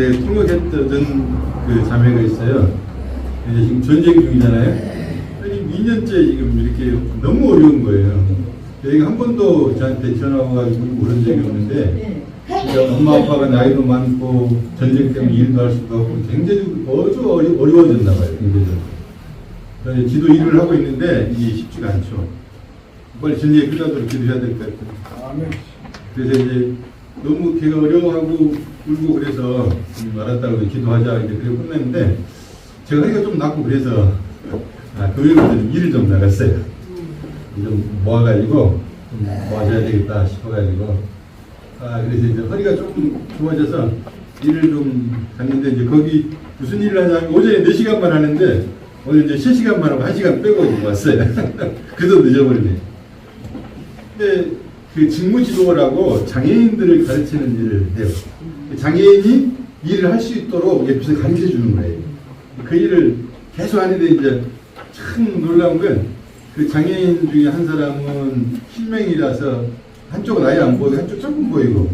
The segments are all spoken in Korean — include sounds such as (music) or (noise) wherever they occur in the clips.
제 통역했던 그 자매가 있어요. 이제 지금 전쟁 중이잖아요. 아니 2년째 지금 이렇게 너무 어려운 거예요. 여기가 한 번도 저한테 전화 와가지고 그런 적이 없는데 엄마 아빠가 나이도 많고 전쟁 때문에 일도 할 수도 없고 굉장히 아주 어려, 어려워졌나 봐요. 굉장히. 지도 일을 하고 있는데 이게 쉽지가 않죠. 빨리 전쟁이 끝나도록 기도해야 될 것 같아요. 그래서 이제 너무 걔가 어려워하고 울고 그래서 말았다고 기도하자 이제 그래 끝냈는데 제가 허리가 좀 낫고 그래서 아, 금요일부터 일을 좀 나갔어요. 좀 모아가지고 좀 모아줘야 되겠다 싶어가지고 아 그래서 이제 허리가 조금 좋아져서 일을 좀 갔는데 이제 거기 무슨 일을 하냐면 오전에 4시간만 하는데 오늘 이제 3시간만 하고 1시간 빼고 왔어요. (laughs) 그래도 늦어버리네. 근데 그 직무 지도라고 장애인들을 가르치는 일을 해요. 장애인이 일을 할 수 있도록 옆에서 가르쳐 주는 거예요. 그 일을 계속 하는데 이제 참 놀라운 건 그 장애인 중에 한 사람은 실명이라서 한쪽은 아예 안 보이고 한쪽 조금 보이고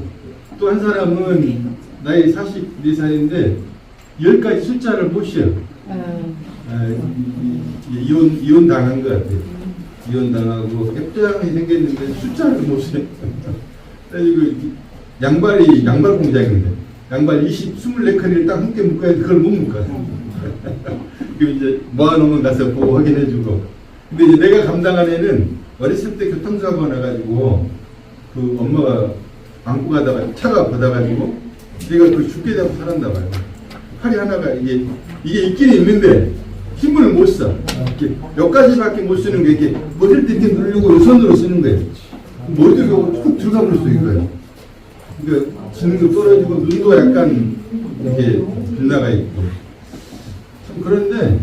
또 한 사람은 나이 44살인데 10가지 숫자를 못 쉬어. 음, 아, 이- 이- 이혼, 이혼 당한 것 같아요. 이혼 당하고 협장이 생겼는데 숫자를 못 쉬어. (laughs) 그래가지고 양발이 양발 공장인데 양발 20, 24칸을 딱 함께 묶어야 돼. 그걸 못 묶어. (laughs) 그럼 이제 모아놓으면 가서 보고 확인해주고. 근데 이제 내가 감당한 애는 어렸을 때 교통사고가 나가지고 그 엄마가 안고 가다가 차가 받아가지고 얘가 그 죽게 되고 살았나 봐요. 팔이 하나가 이게 이게 있긴 있는데 힘을 못 써. 이렇게 몇 가지밖에 못 쓰는 게 이렇게 머리를 이렇게 누르고 손으로 쓰는 거예요. 머리도 쭉 들어가 버렸어 이거요. 그러니까 지능도 떨어지고 눈도 약간 이렇게 빗나가 있고. 참 그런데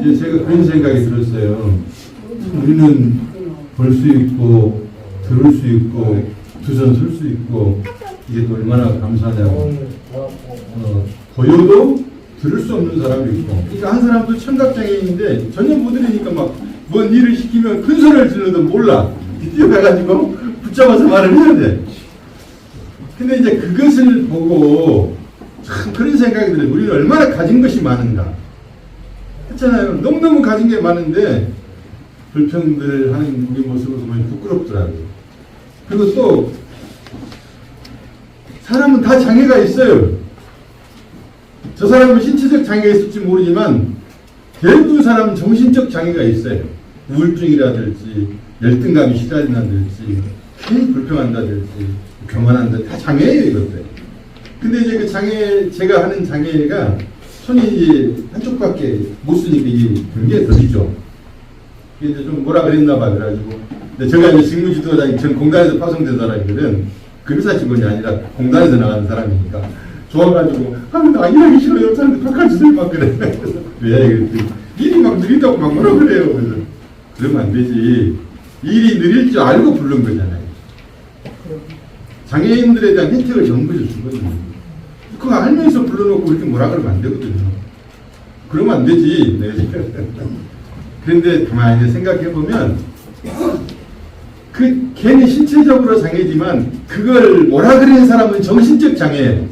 이제 제가 그런 생각이 들었어요. 참 우리는 볼 수 있고 들을 수 있고 두 손 쓸 수 있고 이게 또 얼마나 감사하냐고. 어, 보여도 들을 수 없는 사람이 있고. 그러니까 한 사람도 청각장애인인데 전혀 못 들으니까 막 뭔 일을 시키면 큰 소리를 질러도 몰라. 뛰어가가지고 붙잡아서 말을 해야 돼. 근데 이제 그것을 보고 참 그런 생각이 들어요. 우리는 얼마나 가진 것이 많은가. 했잖아요. 너무너무 가진 게 많은데 불평들 하는 우리 모습을 보면 부끄럽더라고요. 그리고 또 사람은 다 장애가 있어요. 저 사람은 신체적 장애가 있을지 모르지만 대부분 사람은 정신적 장애가 있어요. 우울증이라든지 열등감이 시달린다든지 괜히 불평한다든지 교만한다 다 장애예요 이것들. 근데 이제 그 장애 제가 하는 장애가 손이 이제 한쪽밖에 못 쓰니까 이게 굉장히 더디죠. 이게 이제 좀 뭐라 그랬나 봐 그래가지고 근데 제가 이제 직무지도자인 전 공단에서 파송된 사람이거든. 그 회사 직원이 아니라 공단에서 나가는 사람이니까 좋아가지고 아나 일하기 싫어요. 사람들 바깥 주세요 막 그래. (laughs) 왜 그랬더니 일이 막 느리다고 막 뭐라 그래요. 그래서 그러면 안 되지. 일이 느릴 줄 알고 부른 거잖아요. 장애인들에 대한 혜택을 정부에서 주거든요. 그거 알면서 불러놓고 그렇게 뭐라 그러면 안 되거든요. 그러면 안 되지. 네. (laughs) 그런데 가만히 생각해보면 그 괜히 신체적으로 장애지만 그걸 뭐라 그러는 사람은 정신적 장애예요.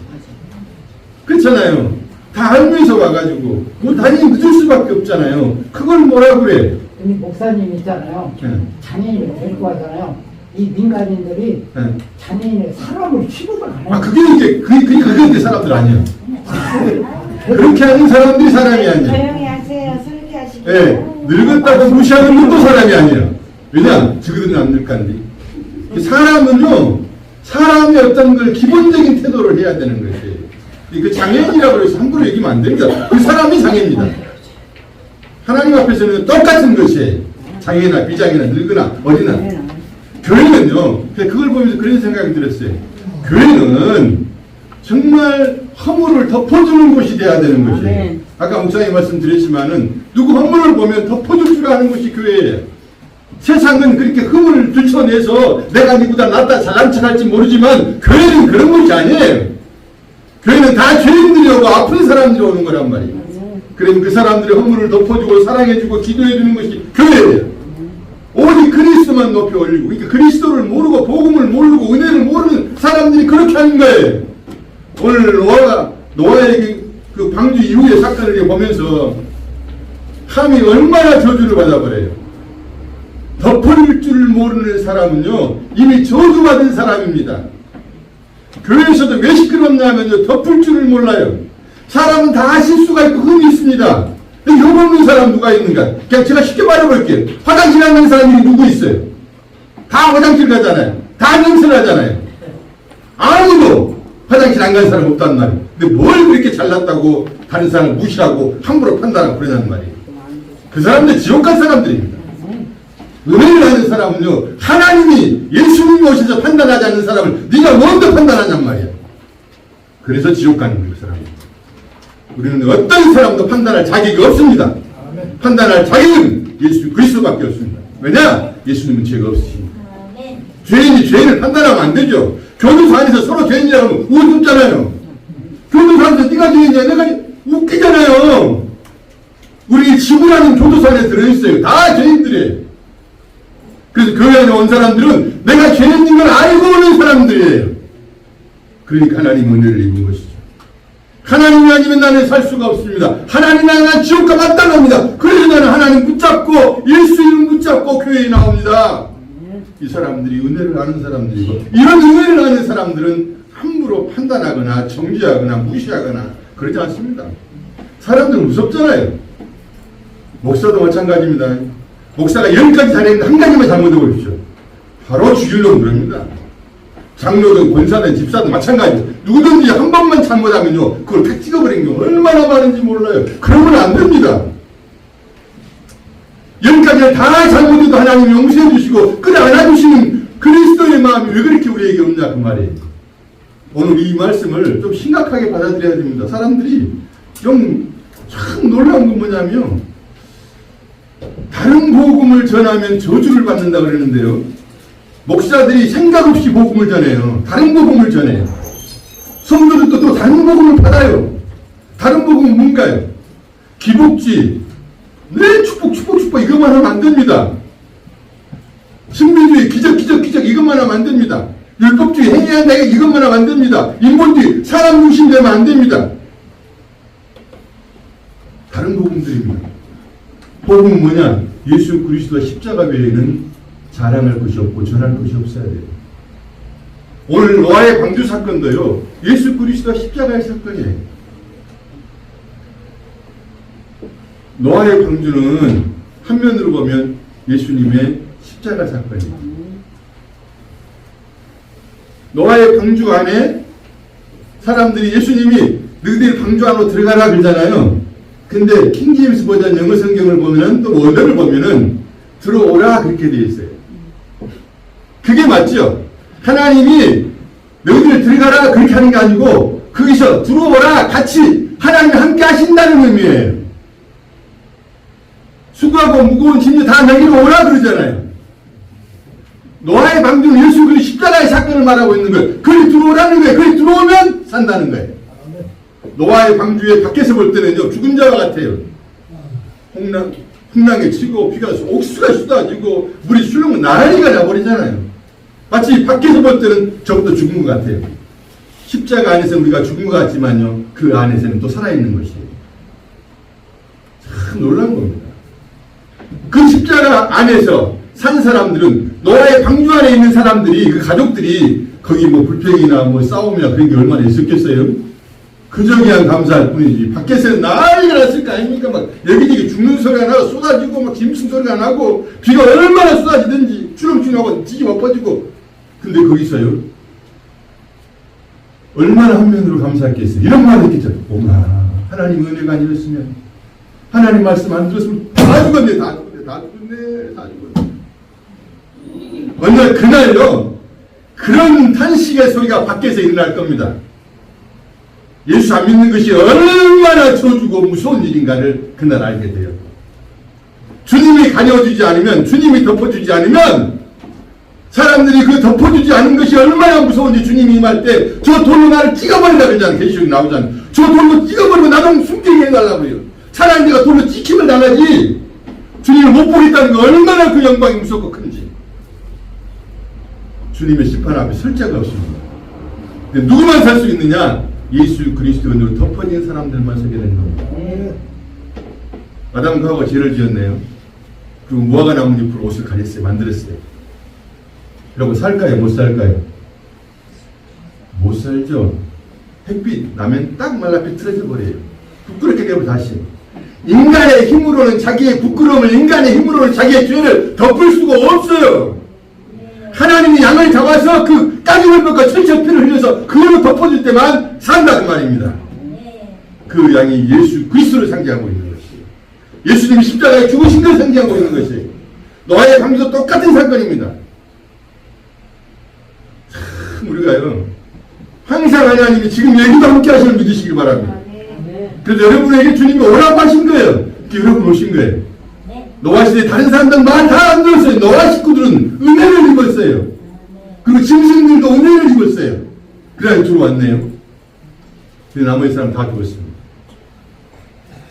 그렇잖아요. 다 알면서 와가지고 뭐 당연히 늦을 수밖에 없잖아요. 그걸 뭐라 그래? 우리 목사님 있잖아요. 네. 장애인을 데리고 가잖아요. 이 민간인들이 네. 장애인을 사람을 취급을 안 해요. 아 그게 이제 그, 그, 그게 이제 사람들 아니에요. 그렇게 하는 사람들이 사람이 아니에요. 조용히 하세요. 설계하시고. 예, 늙었다고 무시하는 것도 사람이 아니야. 왜냐? 저그들은 안 늙간디. 사람은요, 사람의 어떤 걸 기본적인 태도를 해야 되는 것이. 그 장애인이라고 해서 함부로 얘기하면 안 됩니다. 그 사람이 장애입니다. 하나님 앞에서는 똑같은 것이에요. 장애나 비장애나 늙으나 어리나. 교회는요, 그걸 보면서 그런 생각이 들었어요. 교회는 정말 허물을 덮어주는 곳이 돼야 되는 것이에요. 아멘. 아까 목사님 말씀드렸지만은 누구 허물을 보면 덮어줄 줄 아는 것이 교회예요. 세상은 그렇게 흠을 들춰내서 내가 니보다 낫다 잘난 척할지 모르지만 교회는 그런 것이 아니에요. 교회는 다 죄인들이 오고 아픈 사람들이 오는 거란 말이에요. 그럼 그 사람들의 허물을 덮어주고 사랑해주고 기도해주는 것이 교회예요. 오직 그리스도만 높이 올리고 그러니까 그리스도를 모르고 복음을 모르고 은혜를 모르는 사람들이 그렇게 하는 거예요. 오늘 노아가 노아의 그, 그 방주 이후의 사건을 보면서 함이 얼마나 저주를 받아버려요. 덮을 줄 모르는 사람은요 이미 저주받은 사람입니다. 교회에서도 왜 시끄럽냐면요 덮을 줄을 몰라요. 사람은 다 실수가 있고 흠이 있습니다. 혐 없는 사람 누가 있는가? 그냥 제가 쉽게 말해볼게요. 화장실 안 가는 사람이 누구 있어요? 다 화장실 가잖아요. 다 냄새를 하잖아요. 아무도 화장실 안 가는 사람 없단 말이에요. 근데 뭘 그렇게 잘났다고 다른 사람을 무시하고 함부로 판단하고 그러냐는 말이에요. 그 사람들 지옥 간 사람들입니다. 은혜를 하는 사람은요, 하나님이 예수님이 오셔서 판단하지 않는 사람을 네가 먼저 판단하냔 말이야. 그래서 지옥 가는 거예요, 그 사람이. 우리는 어떤 사람도 판단할 자격이 없습니다. 판단할 자격은 예수 그리스도밖에 없습니다. 왜냐? 예수님은 죄가 없으십니다. 죄인이 죄인을 판단하면 안 되죠. 교도소 안에서 서로 죄인이라고 하면 우습잖아요. 교도소 안에서 네가 죄인이야, 내가 죄- 웃기잖아요. 우리 지구라는 교도소 안에 들어있어요. 다 죄인들이에요. 그래서 교회 안에 온 사람들은 내가 죄인인 걸 알고 오는 사람들이에요. 그러니까 하나님 은혜를 입은 것이죠. 하나님이 아니면 나는 살 수가 없습니다. 하나님 아니면 난 지옥 가 마땅합니다. 그래서 나는 하나님 붙잡고 예수 이름 붙잡고 교회에 나옵니다. 이 사람들이 은혜를 아는 사람들이고 이런 은혜를 아는 사람들은 함부로 판단하거나 정지하거나 무시하거나 그러지 않습니다. 사람들은 무섭잖아요. 목사도 마찬가지입니다. 목사가 열 가지 잘했는데 한 가지만 잘못해 보십시오. 바로 죽이려고 그럽니다. 장로든 권사든 집사든 마찬가지예요. 누구든지 한 번만 잘못하면요. 그걸 탁 찍어버린 경우 얼마나 많은지 몰라요. 그러면 안 됩니다. 열 가지를 다 잘못해도 하나님이 용서해 주시고 끌어 안아주시는 그리스도의 마음이 왜 그렇게 우리에게 없냐 그 말이에요. 오늘 이 말씀을 좀 심각하게 받아들여야 됩니다. 사람들이 좀 참 놀라운 건 뭐냐면 다른 복음을 전하면 저주를 받는다 그러는데요. 목사들이 생각 없이 복음을 전해요. 다른 복음을 전해요. 성도들도 또 다른 복음을 받아요. 다른 복음은 뭔가요? 기복지. 네, 축복, 축복, 축복. 이것만 하면 안 됩니다. 승리주의, 기적, 기적, 기적. 이것만 하면 안 됩니다. 율법주의, 행해야 한다. 이것만 하면 안 됩니다. 인본주의, 사람 중심 되면 안 됩니다. 다른 복음들입니다. 복음은 뭐냐? 예수 그리스도 십자가 외에는 자랑할 것이 없고 전할 것이 없어야 돼요. 오늘 노아의 방주 사건도요. 예수 그리스도 십자가의 사건이에요. 노아의 방주는 한 면으로 보면 예수님의 십자가 사건이에요. 노아의 방주 안에 사람들이 예수님이 너희들 방주 안으로 들어가라 그러잖아요. 근데 킹제임스 버전 영어 성경을 보면은 또 원어를 보면은 들어오라 그렇게 되어 있어요. 그게 맞죠? 하나님이 너희들 들어가라 그렇게 하는 게 아니고 거기서 들어오라 같이 하나님이 함께 하신다는 의미예요. 수고하고 무거운 짐을 다 내기로 오라 그러잖아요. 노아의 방주는 예수 그리 십자가의 사건을 말하고 있는 거예요. 그리 들어오라는 거예요. 그리 들어오면 산다는 거예요. 노아의 방주에 밖에서 볼 때는요 죽은 자와 같아요. 홍랑 풍랑에 치고 비가 쏟- 옥수가 쏟아지고 물이 술렁 난리가 나버리잖아요. 마치 밖에서 볼 때는 저부터 죽은 것 같아요. 십자가 안에서 우리가 죽은 것 같지만요 그 안에서는 또 살아있는 것이에요. 참 놀란 겁니다. 그 십자가 안에서 산 사람들은 노아의 방주 안에 있는 사람들이 그 가족들이 거기 뭐 불평이나 뭐 싸움이나 그런 게 얼마나 있었겠어요? 그저 그냥 감사할 뿐이지 밖에서는 난리가 났을 거 아닙니까? 막 여기저기 죽는 소리가 나고 쏟아지고 막 짐승 소리가 나고 비가 얼마나 쏟아지든지 주렁주렁하고 뒤집어 뻗지고 근데 거기서요? 얼마나 한면으로 감사했겠어요? 이런 말 했겠죠. 어머나 하나님 은혜가 아니었으면. 하나님 말씀 안 들었으면 다 죽었네 다 죽었네 다 죽었네 다 죽었네. 날 그날요 그런 탄식의 소리가 밖에서 일어날 겁니다. 예수 안 믿는 것이 얼마나 저주고 무서운 일인가를 그날 알게 돼요. 주님이 가려주지 않으면 주님이 덮어주지 않으면 사람들이 그 덮어주지 않은 것이 얼마나 무서운지 주님이 임할 때 저 돌로 나를 찍어버린다 그러잖아 계시록이 나오잖아 저 돌로 찍어버리고 나도 숨기게 해달라고요. 차라리 내가 돌로 찍히면 나가지 주님을 못 보겠다는 거 얼마나 그 영광이 무섭고 큰지. 주님의 심판 앞에 설 자가 없습니다. 근데 누구만 살 수 있느냐? 예수 그리스도 은혜로 덮어진 사람들만 서게 되는 겁니다. 아담과 하와 죄를 지었네요. 그리고 무화과 나무 잎으로 옷을 가렸어요. 만들었어요. 여러분 살까요? 못 살까요? 못 살죠. 햇빛 나면 딱 말라 비틀어져 버려요. 부끄럽게 되고 다시. 인간의 힘으로는 자기의 부끄러움을 인간의 힘으로는 자기의 죄를 덮을 수가 없어요. 하나님이 양을 잡아서 그 까지는 것과 천천 피를 흘려서 그걸로 덮어줄 때만 산다 그 말입니다. 그 양이 예수 그리스도를 상징하고 있는 것이에요. 예수님이 십자가에 죽으신 걸 상징하고 있는 것이에요. 노아의 방주도 똑같은 사건입니다. 참 우리가요 항상 하나님이 지금 얘기도 함께 하시는 믿으시길 바랍니다. 그래서 여러분에게 주님이 오라고 하신 거예요. 그 여러분 오신 거예요. 노아 시대 다른 사람들 말다안 들었어요. 노아 식구들은 은혜를 입었어요. 그리고 짐승들도 은혜를 입었어요. 그래야 들어왔네요. 근데 나머지 사람 다 죽었습니다.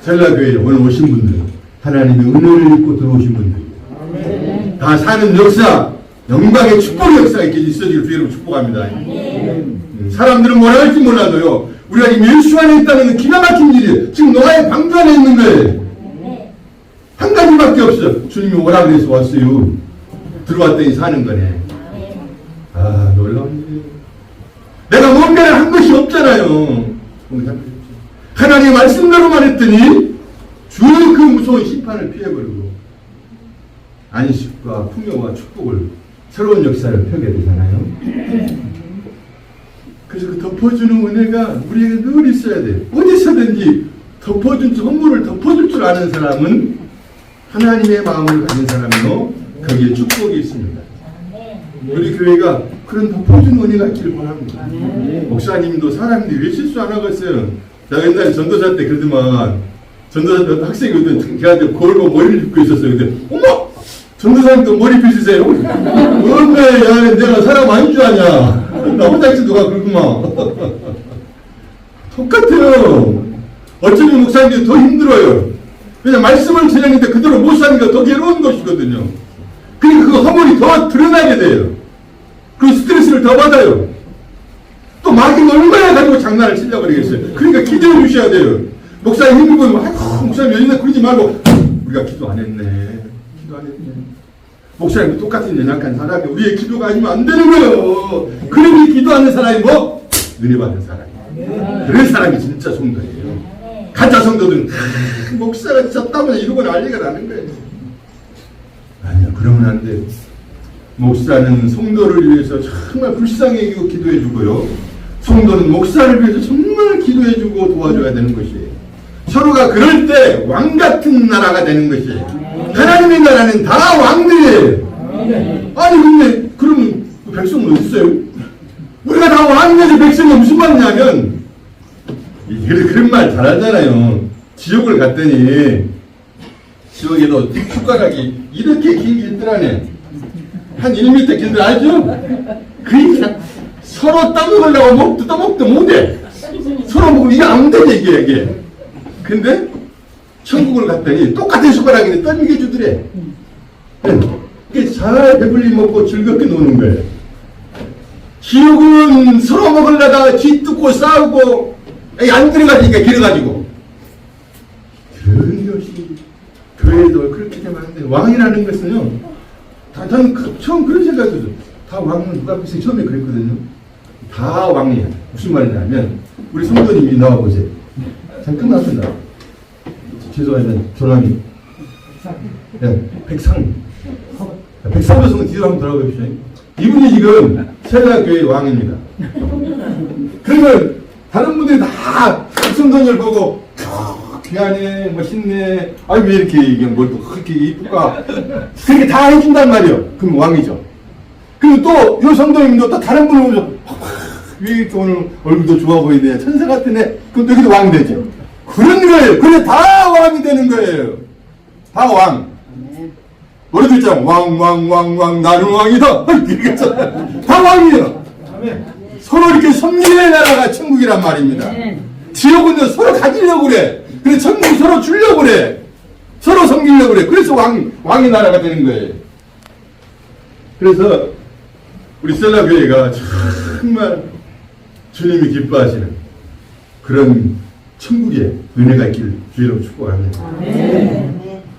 셀라교회에 오늘 오신 분들, 하나님의 은혜를 입고 들어오신 분들, 다 사는 역사, 영광의 축복의 역사가 있어지길 주의로 축복합니다. 음, 사람들은 뭐라 할지 몰라도요, 우리가 지금 예수 안에 있다는 건 기가 막힌 일이에요. 지금 노아의 방주 안에 있는 거예요. 한 가지밖에 없어. 주님이 오라 그래서 왔어요. 들어왔더니 사는 거네. 아, 놀라운 일이에요. 내가 뭔가를 한 것이 없잖아요. 하나님의 말씀대로만 했더니 주 그 무서운 심판을 피해버리고 안식과 풍요와 축복을 새로운 역사를 펴게 되잖아요. 그래서 그 덮어주는 은혜가 우리에게 늘 있어야 돼. 어디서든지 덮어준 선물을 덮어줄 줄 아는 사람은 하나님의 마음을 가진 사람이요 거기에 축복이 있습니다. 우리 교회가 그런 덮어준 은혜가 있기를 바랍니다. 목사님도 사람인데 왜 실수 안 하겠어요? 나 옛날에 전도사 때 그러더만 전도사 때 학생이거든. 걔한테 걸고 머리를 빗고 있었어요. 근데 어머! 전도사님도 머리 빗으세요? 뭔데 야 내가 사람 아닌 줄 아냐? 나 혼자 있어 누가 그러구만. 똑같아요. 어쩌면 목사님들이 더 힘들어요. 왜냐 말씀을 전했는데 그대로 못 사니까 더 괴로운 것이거든요. 그러니까 그 허물이 더 드러나게 돼요. 그 스트레스를 더 받아요. 또 마귀는 얼마나 가지고 장난을 치려고 그러겠어요. 그러니까 기도해 주셔야 돼요. 목사님 힘들고, 아이고, 목사님 요즘에 그러지 말고, 우리가 기도 안 했네. 목사님도 똑같은 연약한 사람이 우리의 기도가 아니면 안 되는 거예요. 그러니 기도하는 사람이 뭐? 은혜 받는 사람이에요. 그런 사람이 진짜 성도예요. 가짜 성도들은, 아, 목사가 진짜 땀을 이러고 난리가 나는 거예요. 아니요, 그러면 안 돼. 목사는 성도를 위해서 정말 불쌍히 여기고 기도해 주고요. 성도는 목사를 위해서 정말 기도해 주고 도와줘야 되는 것이에요. 서로가 그럴 때 왕 같은 나라가 되는 것이에요. 하나님의 나라는 다 왕들이에요. 아니 근데 그러면 그 백성은 어디 있어요? 우리가 다 왕인데 백성이 무슨 말이냐면 이- 그런 말 잘하잖아요. 지옥을 갔더니 지옥에도 숟가락이 이렇게 긴 게 있더라네. 한 1m 길들 알죠? 그러니까 서로 따먹으려고 먹도 따먹도 못해. 서로 먹으면 이게 안 되지, 이게, 이게. 근데 천국을 갔더니 똑같은 숟가락인데 떠먹여 주더래. 이게 잘 배불리 먹고 즐겁게 노는 거예요. 지옥은 서로 먹으려다가 쥐 뜯고 싸우고 이안 들어가니까 길어가지고. 그런 것이 교회도 그렇게 되면 안. 왕이라는 것은요. 다, 저는 그, 처음 그런 생각했어요. 다 왕은 누가 글쎄 처음에 그랬거든요. 다 왕이야. 무슨 말이냐면, 우리 성도님이 나와보세요. 잘 끝났습니다. 죄송합니다. 조남이. 네, 백상. 백상 교수는 뒤로 한번 돌아가 보십시오. 이분이 지금 세라교회 왕입니다. 그러면 다른 분들이 다 백성전을 보고 아, 귀하네, 멋있네. 아니 왜 이렇게 이게 뭘또 그렇게 이쁘까? 그렇게 다 해준단 말이에요. 그럼 왕이죠. 그리고 또 요 성도님도 또 다른 분을 보면서 아, 왜 이렇게 오늘 얼굴도 좋아 보이네, 천사 같으네. 그럼 여기도 왕 되죠. 그런 거예요. 그래 다 왕이 되는 거예요. 다 왕. 노래도 있잖아. 왕 왕 왕 왕 나는 왕이다. (laughs) 이렇게 했잖아. 다 왕이에요. 서로 이렇게 섬기는 나라가 천국이란 말입니다. 지옥은 서로 가지려고 그래. 그래 천국 서로 주려고 그래. 서로 섬기려고 그래. 그래서 왕 왕의 나라가 되는 거예요. 그래서 우리 셀라 교회가 정말 주님이 기뻐하시는 그런 천국의 은혜가 있기를 주의로 축복합니다.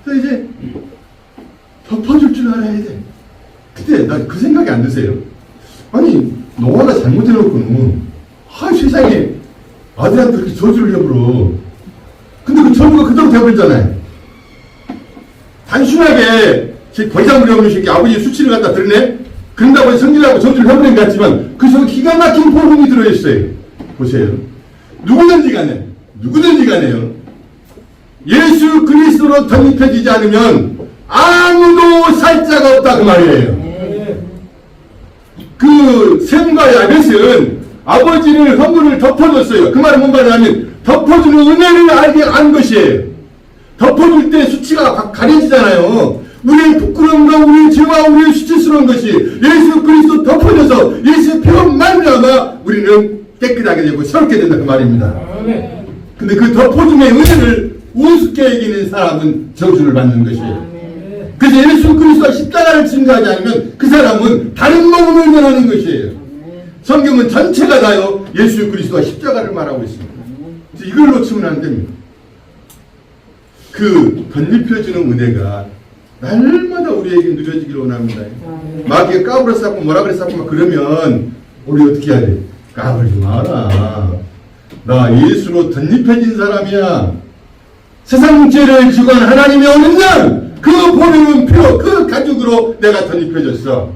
그래서 이제 덮어줄 줄 알아야 돼. 그때 나 그 생각이 안 드세요. 아니 노아가 잘못해놓고는 아 세상에 아들한테 그렇게 저주를 해버려. 근데 그 저주가 그대로 돼버리잖아요. 단순하게 제 거장부리 없는 새끼 아버지 수치를 갖다 드러내? 그런다고 해서 성질하고 저주를 해버린 것 같지만 그 속에 기가 막힌 포럼이 들어있어요. 보세요. 누구든지 간에, 누구든지 간에요. 예수 그리스도로 덧입혀지지 않으면 아무도 살 자가 없다 그 말이에요. 그 셈과 야벳은 아버지를 허물을 덮어줬어요. 그 말은 뭔가 하면 덮어주는 은혜를 알게 안 것이에요. 덮어줄 때 수치가 가- 가려지잖아요. 우리의 부끄러움과 우리의 죄와 우리의 수치스러운 것이 예수 그리스도 덮어져서 예수의 피로 말미암아 우리는 깨끗하게 되고 새롭게 된다 그 말입니다. 근데 그 덮어줌의 은혜를 우습게 여기는 사람은 저주를 받는 것이에요. 그래서 예수 그리스도가 십자가를 증거하지 않으면 그 사람은 다른 복음을 전하는 것이에요. 성경은 전체가 다요 예수 그리스도가 십자가를 말하고 있습니다. 이걸 놓치면 안 됩니다. 그 덧입혀주는 은혜가 날마다 우리에게 누려지기를 원합니다. 마귀가 까불었었고 뭐라 막 그러면 우리 어떻게 해야 돼? 까불지 마라. 나 예수로 덧입혀진 사람이야. 세상 죄를 한 하나님의 어느 날그 보내는 피로 그 가죽으로 내가 덧입혀졌어.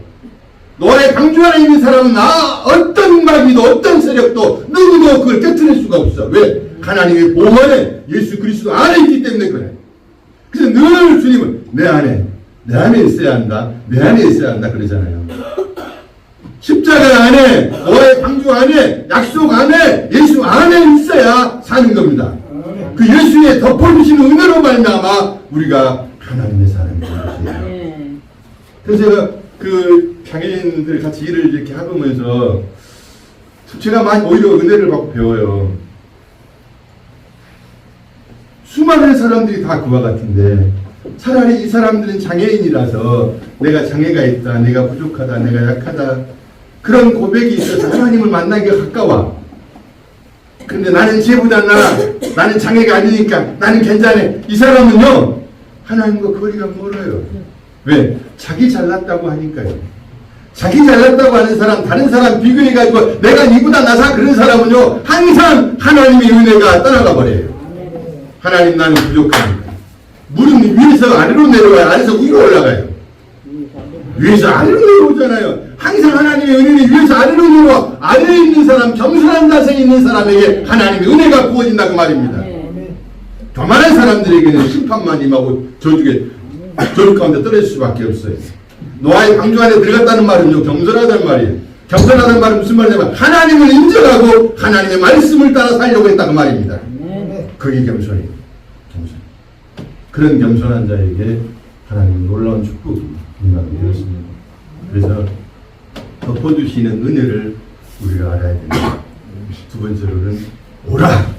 너의 안에 있는 사람은 나 어떤 마귀도 어떤 세력도 누구도 그걸 깨뜨릴 수가 없어. 왜? 하나님의 보호 안에 예수 그리스도 안에 있기 때문에 그래. 그래서 늘 주님은 내 안에 내 안에 있어야 한다. 내 안에 있어야 한다 그러잖아요. 십자가 안에 너의 방주 안에 약속 안에 예수 안에 있어야 사는 겁니다. 그 예수의 덮어주시는 은혜로 말미암아 우리가 하나님의 사람이 되는 것이에요. 그래서 제가 그 장애인들 같이 일을 이렇게 하면서 제가 많이 오히려 은혜를 받고 배워요. 수많은 사람들이 다 그와 같은데 차라리 이 사람들은 장애인이라서 내가 장애가 있다, 내가 부족하다, 내가 약하다 그런 고백이 있어서 하나님을 만나기가 가까워. 근데 나는 쟤보다 나, 나는 장애가 아니니까 나는 괜찮아. 이 사람은요 하나님과 거리가 멀어요. 왜? 자기 잘났다고 하니까요. 자기 잘났다고 하는 사람, 다른 사람 비교해가지고 내가 니보다 나사 그런 사람은요 항상 하나님의 은혜가 떠나가 버려요. 하나님 나는 부족하니까. 물은 위에서 아래로 내려가요. 아래서 위로 올라가요. 위에서 아래로 내려오잖아요. 항상 하나님의 은혜는 위에서 아래로 내려와 아래에 있는 사람, 겸손한 자세에 있는 사람에게 하나님의 은혜가 부어진다고 말입니다. 교만한 사람들에게는 심판만 임하고 저주에 저주 가운데 떨어질 수밖에 없어요. 노아의 방주 안에 들어갔다는 말은요 겸손하다는 말이에요. 겸손하다는 말은 무슨 말이냐면 하나님을 인정하고 하나님의 말씀을 따라 살려고 했다는 말입니다. 그게 겸손이에요. 겸손. 그런 겸손한 자에게 하나님 놀라운 임하게 되었습니다. 그래서 덮어주시는 은혜를 우리가 알아야 됩니다. 두 번째로는 오라.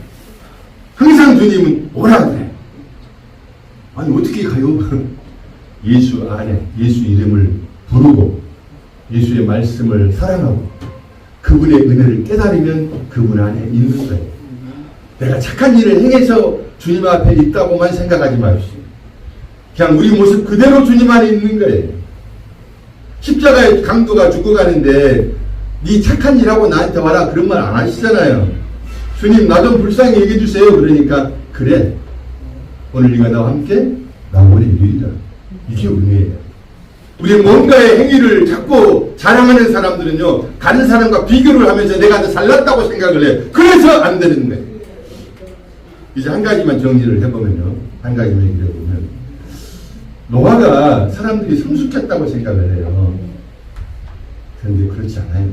항상 주님은 오라 그래. 아니 어떻게 가요? (laughs) 예수 안에 예수 이름을 부르고 예수의 말씀을 사랑하고 그분의 은혜를 깨달으면 그분 안에 있는 거예요. 내가 착한 일을 행해서 주님 앞에 있다고만 생각하지 마십시오. 그냥 우리 모습 그대로 주님 안에 있는 거예요. 십자가의 강도가 죽어가는데 네 착한 일하고 나한테 와라 그런 말 안 하시잖아요. 주님 나 좀 불쌍히 얘기해 주세요. 그러니까 그래 오늘 네가 나와 함께 나원의 일이다. 이게 은혜예요. 우리 뭔가의 행위를 자꾸 자랑하는 사람들은요 다른 사람과 비교를 하면서 내가 더 잘났다고 생각을 해. 그래서 안 되는 거예요. 이제 한 가지만 정리를 해보면요. 한 가지만 얘기를 해보면 노아가 사람들이 성숙했다고 생각을 해요. 그런데 그렇지 않아요.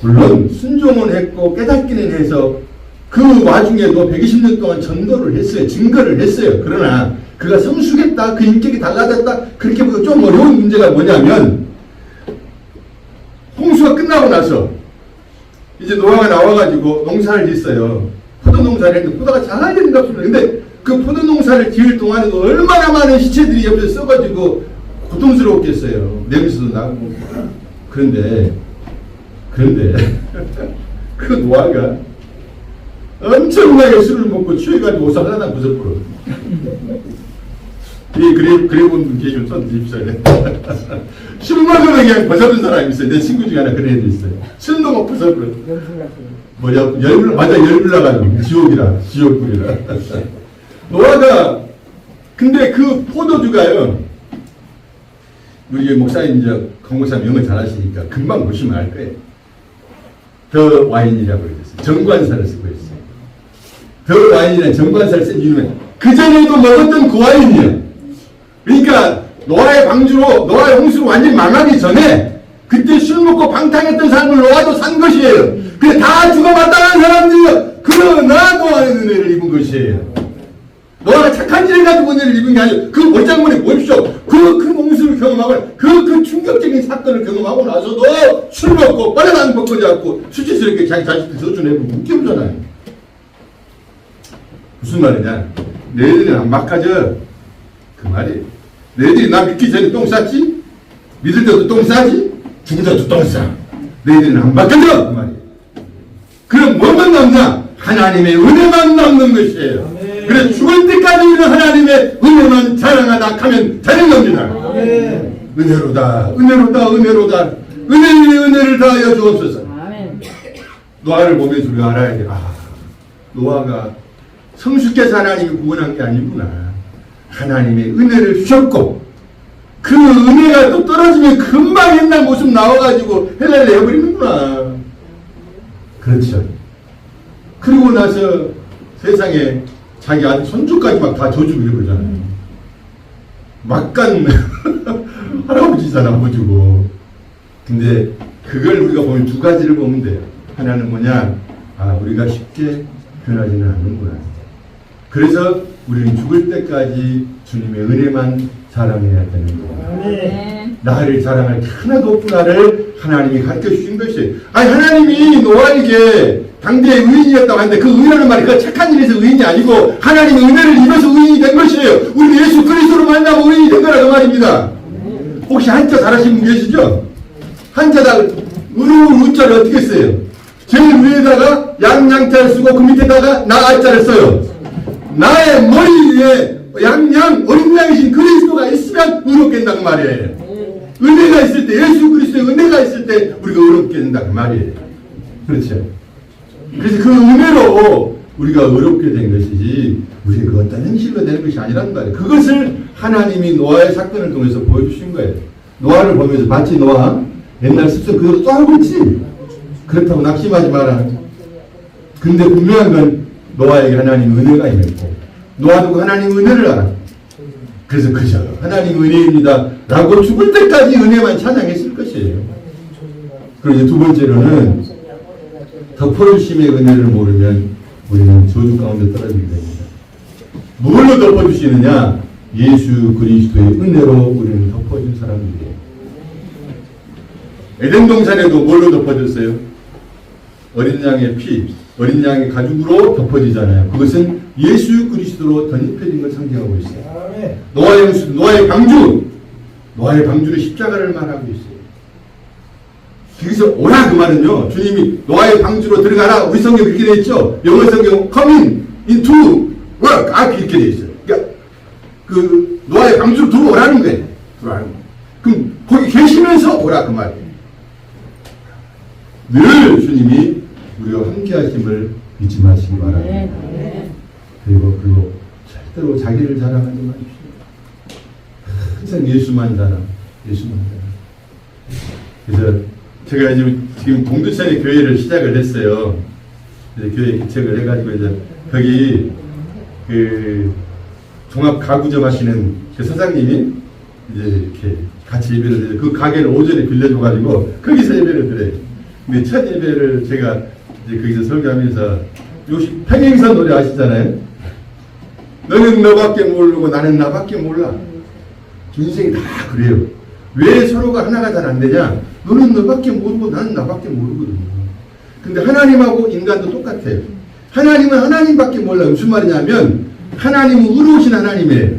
물론 순종은 했고 깨닫기는 해서 그 와중에도 120년 동안 전도를 했어요. 증거를 했어요. 그러나 그가 성숙했다, 그 인격이 달라졌다, 그렇게 보기가 좀 어려운 문제가 뭐냐면, 홍수가 끝나고 나서, 이제 노아가 나와가지고 농사를 짓어요. 포도 농사를 했는데 포도가 잘 된다 싶어요. 근데 그 포도 농사를 지을 동안에도 얼마나 많은 시체들이 옆에 써가지고 고통스러웠겠어요. 냄새도 나고. 그런데, 그런데, (laughs) 그 노아가 엄청나게 술을 먹고 취해가지고 옷을 하나 부숴버려. 이 그래, 그래 본 계시면 손 드십시오. 술 먹으면 그냥 벗어든 사람이 있어요. 내 친구 중에 하나 그런 애도 있어요. 술 먹고 벗어버려. 뭐야, 열불, 맞아, 열불 나가지고. 지옥이라, 지옥불이라. 노아가, 근데 그 포도주가요, 우리 목사님, 이제, 강목사님 영어 잘하시니까 금방 보시면 알 거예요. 더 와인이라고 그랬어요. 정관사를 쓰고 있어요. 더 와인이라는 정관사를 쓴 이유는 그전에도 먹었던 그 와인이에요. 그러니까 노아의 방주로, 노아의 홍수로 완전히 망하기 전에 그때 술 먹고 방탕했던 사람을 노아도 산 것이에요. 그래 다 죽어 마땅한 사람들이요. 그러나 노아의 은혜를 입은 것이에요. 노아가 착한 일 해가지고 은혜를 입은 게 아니고 그 원장문에 보십시오. 그, 그 홍수를 경험하고 그, 그 충격적인 사건을 경험하고 나서도 술 먹고 빨아당 벗고 잡고 수치스럽게 자기 자식들 저주내고 웃겨보잖아요. 무슨 말이냐. 너희들은 안 막가져. 그 말이에요. 너희들이 나 믿기 전에 똥 쌌지? 믿을 때도 똥 싸지? 죽을 때도 똥 싸. 너희들은 안 바뀌어져! 그 말이에요. 그럼 뭐만 남나? 하나님의 은혜만 남는 것이에요. 그래 죽을 때까지 우리는 하나님의 은혜만 자랑하다 하면 되는 겁니다. 은혜로다, 은혜로다, 은혜로다. 은혜의 은혜를 다하여 주옵소서. 아멘. 노아를 보면서 우리가 알아야 돼. 아, 노아가 성숙해서 하나님이 구원한 게 아니구나. 하나님의 은혜를 주셨고, 그 은혜가 또 떨어지면 금방 옛날 모습 나와가지고 헬라를 내버리는구나. 그렇죠. 그리고 나서 세상에 자기 아들 손주까지 막다 져주고 이러잖아요. 막간 (laughs) 할아버지잖아, 아버지고. 근데 그걸 우리가 보면 두 가지를 보면 돼요. 하나는 뭐냐? 아, 우리가 쉽게 변하지는 않는구나. 그래서 우리는 죽을 때까지 주님의 은혜만 자랑해야 되는 거야. 아멘. 나를 자랑할 게 하나도 없구나를 하나님이 가르쳐 주신 것이에요. 아니, 하나님이 노아에게 당대의 의인이었다고 하는데 그 의인이라는 말이 그 착한 일에서 의인이 아니고 하나님의 은혜를 입어서 의인이 된 것이에요. 우리 예수 그리스도로 만나고 의인이 된 거라 그 말입니다. 혹시 한자 잘하시는 분 계시죠? 한자다 의로운 의자를 어떻게 써요? 제일 위에다가 양양자를 쓰고 그 밑에다가 나아자를 써요. 나의 머리 위에 양양 어린 양이신 그리스도가 있으면 의롭게 된다는 말이에요. 은혜가 있을 때 예수 그리스도의 은혜가 있을 때 우리가 의롭게 된다는 말이에요. 그렇죠. 그래서 그 은혜로 우리가 의롭게 된 것이지 우리가 그 어떤 행실로 되는 것이 아니란 말이에요. 그것을 하나님이 노아의 사건을 통해서 보여주신 거예요. 노아를 보면서 봤지 노아? 옛날 습성 그대로 또 알고 있지? 그렇다고 낙심하지 마라. 근데 분명한 건 노아에게 하나님 은혜가 임했고 노아도 그 하나님 은혜를 알아. 그래서 그저 하나님 은혜입니다. 라고 죽을 때까지 은혜만 찬양했을 것이에요. 그리고 두 번째로는 덮어주심의 은혜를 모르면 우리는 저주 가운데 떨어지게 됩니다. 뭘로 덮어주시느냐? 예수 그리스도의 은혜로 우리는 덮어준 사람들이에요. 에덴 동산에도 뭘로 덮어졌어요? 어린 양의 피, 어린 양의 가죽으로 덮어지잖아요. 그것은 예수 그리스도로 덧입혀진 걸 상징하고 있어요. 노아의 노아의 방주, 노아의 방주는 십자가를 말하고 있어요. 여기서 오라 그 말은요. 주님이 노아의 방주로 들어가라. 우리 성경 그렇게 되어 있죠. 영어 성경 come in into work 아 이렇게 되어 있어요. 그러니까 그 노아의 방주로 들어오라는 거예요. 들어오라는 거예요. 그럼 거기 계시면서 오라 그 말이에요. 늘 주님이 우리와 함께 하심을 잊지 마시기 바랍니다. 네. 그리고 그리고 절대로 자기를 자랑하지 마십시오. 항상 예수만 자랑, 예수만 자랑. 그래서 제가 지금 지금 동두천에 교회를 시작을 했어요. 교회 개척을 해가지고 이제 거기 그 종합 가구점 하시는 그 사장님이 이제 이렇게 같이 예배를 드려요. 그 가게를 오전에 빌려줘가지고 거기서 예배를 드려요. 근데 첫 예배를 제가 이제 거기서 설교하면서 요시 평행선 노래 아시잖아요? 너는 너밖에 모르고 나는 나밖에 몰라. 인생이 다 그래요. 왜 서로가 하나가 잘 안 되냐? 너는 너밖에 모르고 나는 나밖에 모르거든요. 근데 하나님하고 인간도 똑같아요. 하나님은 하나님밖에 몰라. 무슨 말이냐면 하나님은 의로우신 하나님이에요.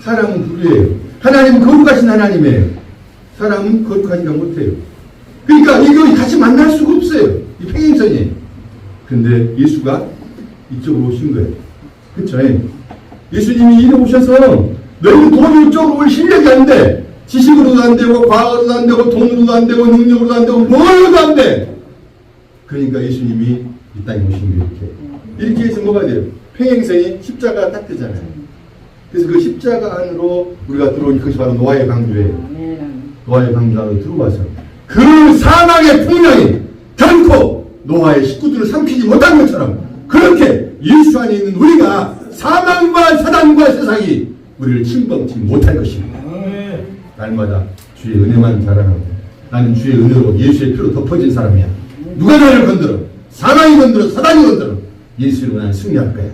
사람은 불의해요. 하나님은 거룩하신 하나님이에요. 사람은 거룩하지가 못해요. 그러니까 이거 같이 만날 수가 없어요. 이 평행선이. 근데 예수가 이쪽으로 오신 거예요. 그쵸? 예수님이 이리 오셔서 너희는 돈 이쪽으로 올 실력이 안 돼. 지식으로도 안 되고, 과학으로도 안 되고, 돈으로도 안 되고, 능력으로도 안 되고, 뭘로도 안 돼. 그러니까 예수님이 이 땅에 오신 게 이렇게. 이렇게 해서 뭐가 돼요? 평행선이 십자가 딱 되잖아요. 그래서 그 십자가 안으로 우리가 들어오니 그것이 바로 노아의 방주예요. 노아의 방주 안으로 들어와서 그 사망의 풍랑이 결코 노아의 식구들을 삼키지 못한 것처럼 그렇게 예수 안에 있는 우리가 사망과 사단과 세상이 우리를 침범치 못할 것입니다. 날마다 주의 은혜만 자랑하고 나는 주의 은혜로 예수의 피로 덮어진 사람이야. 누가 나를 건드려? 사망이 건드려, 사단이 건드려. 예수로 나는 승리할 거야.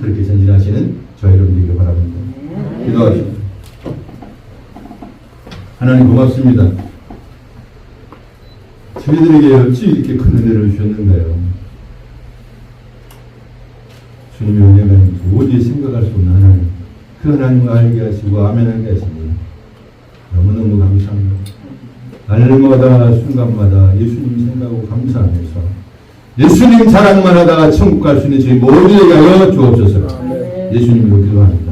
그렇게 전진하시는 저 여러분들에게 바랍니다. 기도하십시오. 하나님 고맙습니다. 저희들에게 어찌 이렇게 큰 은혜를 주셨는가요? 주님의 은혜가 도저히 생각할 수 없는 하나님. 그 하나님을 알게 하시고 아멘하게 하시니 너무너무 감사합니다. 날마다 순간마다 예수님 생각하고 감사하면서 예수님 자랑만 하다가 천국 갈 수 있는 저희 모두에게 하여 주옵소서. 예수님으로 기도합니다.